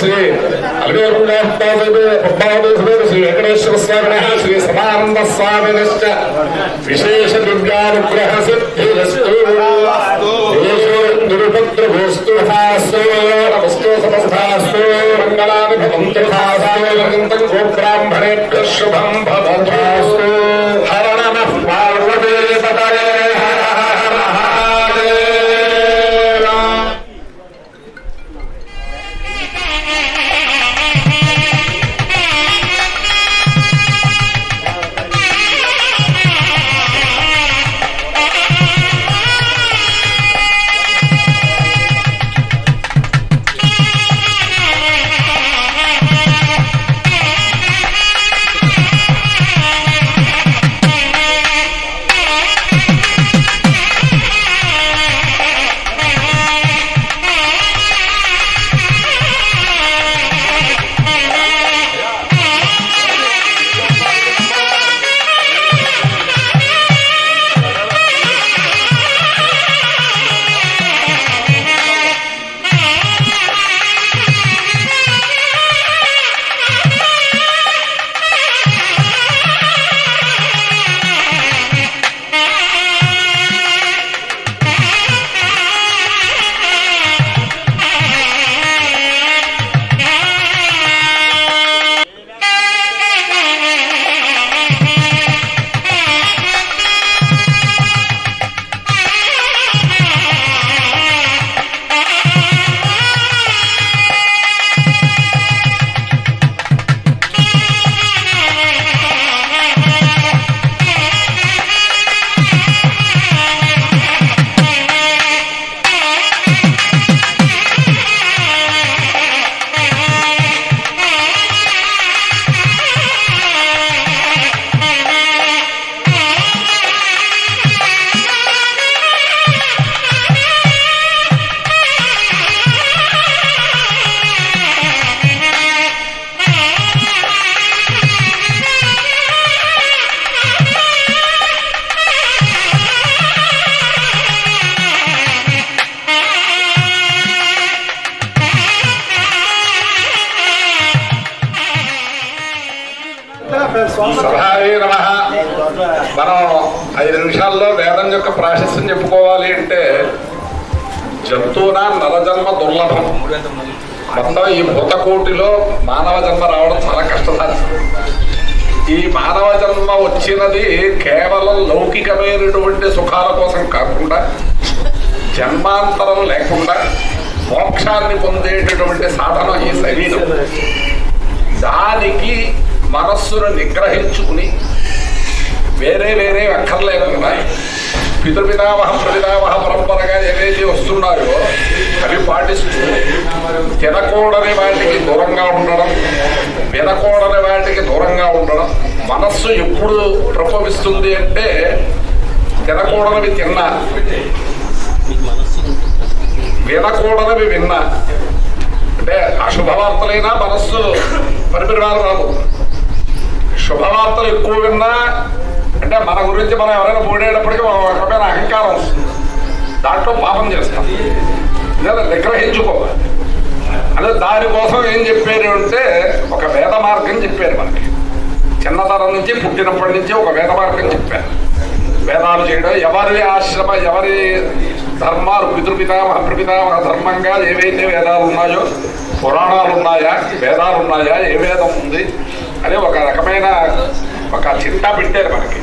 శ్రీ అల్వేశ్వర శ్రీ వెంకటేశ్వర స్వామిన శ్రీ సమానంద స్వామినశ్చ విశేష దివ్యానుగ్రహ సిద్ధిరస్తు నిరుపద్రభోస్తు హాస్తు నమస్తు సమస్తాస్తు మంగళాని భవంతు గోబ్రాహ్మణేభ్య శుభం భవతు మనం ఐదు నిమిషాల్లో వేదం యొక్క ప్రాశస్యం చెప్పుకోవాలి అంటే జంతువున నరజన్మ దుర్లభం. మొత్తం ఈ భూతకోటిలో మానవ జన్మ రావడం చాలా కష్టసాధ్యం ఈ మానవ జన్మ వచ్చినది కేవలం లౌకికమైనటువంటి సుఖాల కోసం కాకుండా జన్మాంతరం లేకుండా మోక్షాన్ని పొందేటటువంటి సాధనం ఈ శరీరం. దానికి మనస్సును నిగ్రహించుకుని వేరే వేరే అక్కర్లేకుండా కదా పితృపితామహ ప్రపితామహ పరంపరగా ఏవైతే వస్తున్నాయో అవి పాటిస్తూ తినకూడని వాటికి దూరంగా ఉండడం వినకూడని వాటికి దూరంగా ఉండడం మనస్సు ఎప్పుడు ప్రకోపిస్తుంది అంటే తినకూడనివి తిన్నా వినకూడనివి విన్నా. అంటే అశుభవార్తలైనా మనస్సు పరిపరివారం రాదు. శుభవార్తలు ఎక్కువ విన్నా అంటే మన గురించి మనం ఎవరైనా పోడేటప్పటికీ మనం రకమైన అహంకారం వస్తుంది. దాంట్లో పాపం చేస్తాం. లేదా నిగ్రహించుకోవాలి. అదే దానికోసం ఏం చెప్పారు అంటే ఒక వేద మార్గం చెప్పారు మనకి. చిన్నతనం నుంచి పుట్టినప్పటి నుంచి ఒక వేద మార్గం చెప్పారు. వేదాలు చేయడం ఎవరి ఆశ్రమ ఎవరి ధర్మాలు పితృపితామహ ప్రపితామహ ధర్మంగా ఏవైతే వేదాలు ఉన్నాయో పురాణాలు ఉన్నాయా వేదాలు ఉన్నాయా ఏ వేదం ఉంది అనే ఒక రకమైన ఒక చిట్టా పెట్టారు మనకి.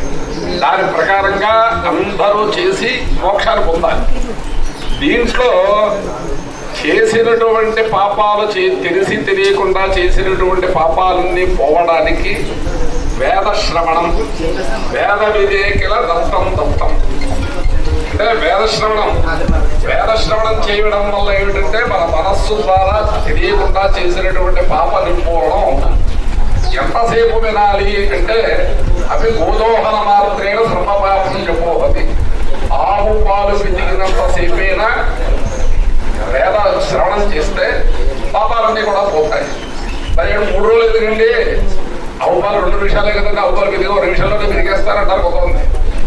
దాని ప్రకారంగా అందరూ చేసి మోక్షాన్ని పొందాలి. దీంట్లో చేసినటువంటి పాపాలు చే- తెలిసి తెలియకుండా చేసినటువంటి పాపాలన్నీ పోవడానికి వేద శ్రవణం వేద వివేకల దత్తం దత్తం. అంటే వేద శ్రవణం వేద శ్రవణం చేయడం వల్ల ఏమిటంటే మన మనస్సు ద్వారా తెలియకుండా చేసినటువంటి పాపాలు పోవడం. ఎంతసేపు వినాలి అంటే అవి గోదోహన మాత్రేణ ధర్మపాపం చెప్పోహతి ఆవు పాలు పితికినంత సేపైనా వేద శ్రవణం చేస్తే పాపాలన్నీ కూడా పోతాయి. పదిహేడు మూడు రోజులు ఎదురండి అవుపాలు రెండు నిమిషాలే కదండి అవుపాలు పెరిగి రెండు నిమిషాల్లోనే పెరిగేస్తారంటారు కొంతమంది.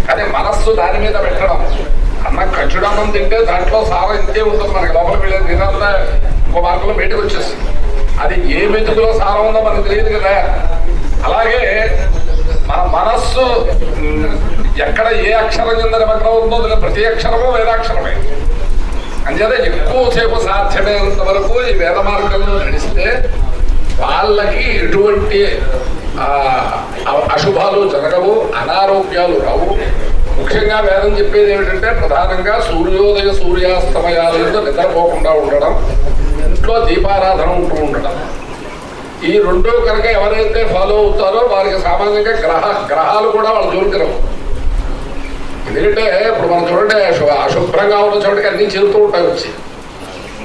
కానీ మనస్సు దాని మీద పెట్టడం. అన్న కచ్చుడన్నం తింటే దాంట్లో సారం ఇంతే ఉంటుంది మనకి. లోపలికి వెళ్ళేది తినంతా ఒక మార్గంలో బయటకు వచ్చేస్తుంది. అది ఏ మెతుకులో సారం ఉందో మనకు తెలియదు కదా. అలాగే మనస్సు ఎక్కడ ఏ అక్షరం కింద నిమగ్నం ఉందో తెలియదు. ప్రతి అక్షరము వేదాక్షరమే అంచేత ఎక్కువసేపు సాధ్యమైనంత వరకు ఈ వేద మార్గంలో నడిస్తే వాళ్ళకి ఎటువంటి అశుభాలు జరగవు అనారోగ్యాలు రావు ముఖ్యంగా వేదం చెప్పేది ఏమిటంటే ప్రధానంగా సూర్యోదయ సూర్యాస్తమయాలతో నిద్రపోకుండా ఉండడం ఇంట్లో దీపారాధన ఉంటూ ఉండడం ఈ రెండు కనుక ఎవరైతే ఫాలో అవుతారో వారికి సామాన్యంగా గ్రహ గ్రహాలు కూడా వాళ్ళ జోలికి ఎందుకంటే ఇప్పుడు మనం చూడండి అశుభ్రంగా ఉన్న చోటికి అన్ని చేరుతూ ఉంటాయి వచ్చి.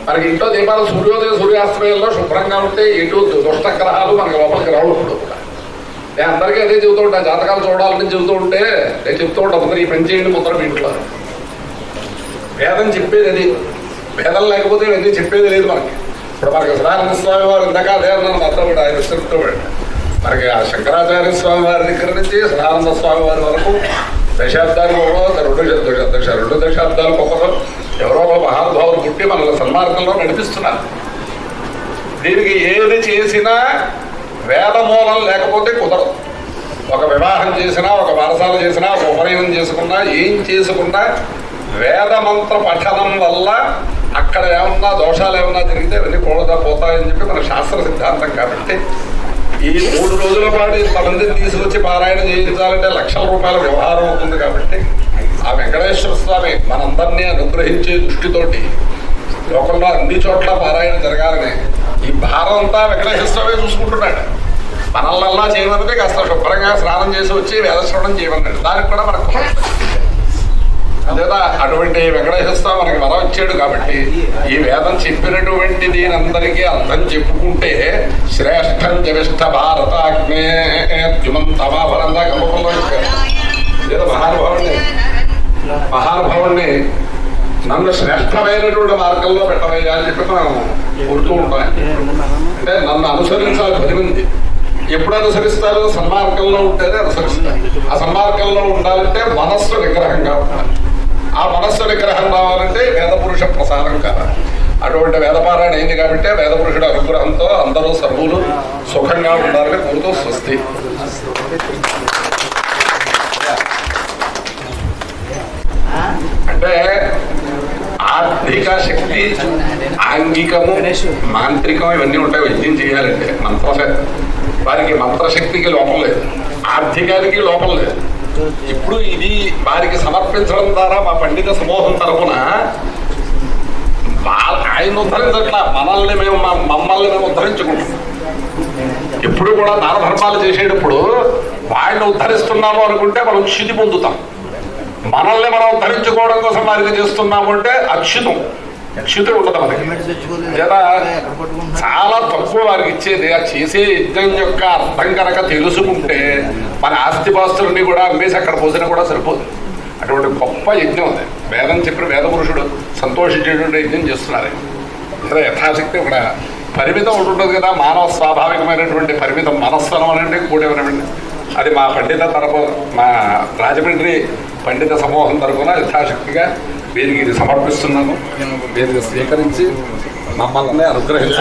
మనకి ఇంట్లో దీపాలు సూర్యోదయ సూర్యాస్తమయంలో శుభ్రంగా ఉంటే ఎటు దుష్ట గ్రహాలు మనకి లోపలికి రావు ఇప్పుడు కూడా. నేను అందరికీ అదే చెబుతూ ఉంటాను జాతకాలు చూడాలని చెబుతూ ఉంటే నేను చెప్తూ ఉంటాను ముందర ఈ పని చేయండి ముందర మీ ఇంట్లో. భేదం చెప్పేది అది. భేదం లేకపోతే ఇవన్నీ చెప్పేది లేదు మనకి. మనకి సనాతన స్వామి వారు ఇందాక అదే అన్నాను మొత్తం కూడా ఆయన విస్తృతో మనకి ఆ శంకరాచార్య స్వామి వారి దగ్గర నుంచి సదానంద స్వామి వారి వరకు దశాబ్దానికి ఒక రెండు దశ- రెండు దశాబ్దాలకు ఒకరు ఎవరో ఒక మహానుభావులు పుట్టి మనల్ని సన్మార్గంలో నడిపిస్తున్నారు. దీనికి ఏది చేసినా వేదమూలం లేకపోతే కుదరదు. ఒక వివాహం చేసినా ఒక వారసాలు చేసినా ఒక ఉపనయనం చేసుకున్నా ఏం చేసుకున్నా వేదమంత్ర పఠనం వల్ల అక్కడ ఏమన్నా దోషాలు ఏమన్నా జరిగితే అవన్నీ కూడదా పోతాయని చెప్పి మన శాస్త్ర సిద్ధాంతం కాబట్టి ఈ మూడు రోజుల పాటు ఇంతమందిని తీసుకొచ్చి పారాయణ చేయించాలంటే లక్షల రూపాయల వ్యవహారం అవుతుంది కాబట్టి ఆ వెంకటేశ్వర స్వామి మనందరినీ అనుగ్రహించే దృష్టితోటి లోకంలో అన్ని చోట్ల పారాయణ జరగాలని ఈ భారం అంతా వెంకటేశ్వర స్వామి చూసుకుంటున్నాడు. మనల్నల్లా చేయమన్నది కాస్త శుభ్రంగా స్నానం చేసి వచ్చి వేదశ్రవణం చేయమన్నాడు. దానికి కూడా మనకు అదేదా అటువంటి వెంకటేశ్వర స్వామి మనకి వరం ఇచ్చాడు కాబట్టి ఈ వేదం చెప్పినటువంటి దీనందరికీ అర్థం చెప్పుకుంటే శ్రేష్టం జవిష్ట భారతాగ్నే తమాఫలంగా గమకంలో చెప్పారు. మహానుభావుణ్ణి. మహానుభావుణ్ణి నన్ను శ్రేష్టమైనటువంటి మార్గంలో పెట్టవయ్యా అని చెప్పి మనం కోరుతూ ఉంటాం. అంటే నన్ను అనుసరించాలి పది మంది. ఎప్పుడు అనుసరిస్తారు? సన్మార్గంలో ఉంటేనే అనుసరిస్తారు. ఆ సన్మార్గంలో ఉండాలంటే మనస్సు నిగ్రహంగా ఉండాలి. ఆ మనస్సు నిగ్రహం రావాలంటే వేద పురుష ప్రసారం కావాలి. అటువంటి వేదపారాయణ అయింది కాబట్టి వేద పురుషుడు అనుగ్రహంతో అందరూ సర్వులు సుఖంగా ఉండాలని కోరుతూ స్వస్తి. అంటే ఆర్థిక శక్తి ఆంగికము మాంత్రికం ఇవన్నీ ఉంటాయి. వైద్యం చేయాలంటే మంత్ర వారికి మంత్రశక్తికి లోపం లేదు. ఆర్థికానికి లోపం లేదు. ఇప్పుడు ఇది వారికి సమర్పించడం ద్వారా మా పండిత సమూహం తరఫున ఆయన ఉద్ధరించట్లా మనల్ని మేము మా- మమ్మల్ని మేము ఉద్ధరించుకుంటాం. ఎప్పుడు కూడా దాన ధర్మాలు చేసేటప్పుడు వాళ్ళని ఉద్ధరిస్తున్నాము అనుకుంటే మనం క్షితి పొందుతాం. మనల్ని మనం ఉద్ధరించుకోవడం కోసం వారికి చేస్తున్నాము అంటే అక్షితం. అక్షితం ఉండదు మనకి లేదా చాలా తక్కువ వారికి ఇచ్చేది. ఆ చేసే యజ్ఞం యొక్క అర్థం కనుక తెలుసుకుంటే మన ఆస్తిపాస్తులన్నీ కూడా అమ్మేసి అక్కడ పోసినా కూడా సరిపోదు. అటువంటి గొప్ప యజ్ఞం ఉంది వేదం చెప్పిన వేద పురుషుడు సంతోషించేటువంటి యజ్ఞం చేస్తున్నారు. అంటే యథాశక్తి ఇక్కడ పరిమితం ఉంటుంటుంది కదా మానవ స్వాభావికమైనటువంటి పరిమితం. మనస్సనం అనండి కూడేమనండి అది మా పండిత తరపు మా రాజమండ్రి పండిత సమూహం తరపున యథాశక్తిగా వీరికి ఇది సమర్పిస్తున్నాము వీరిని స్వీకరించి మమ్మల్ని ప్రార్థన. అనుగ్రహించి.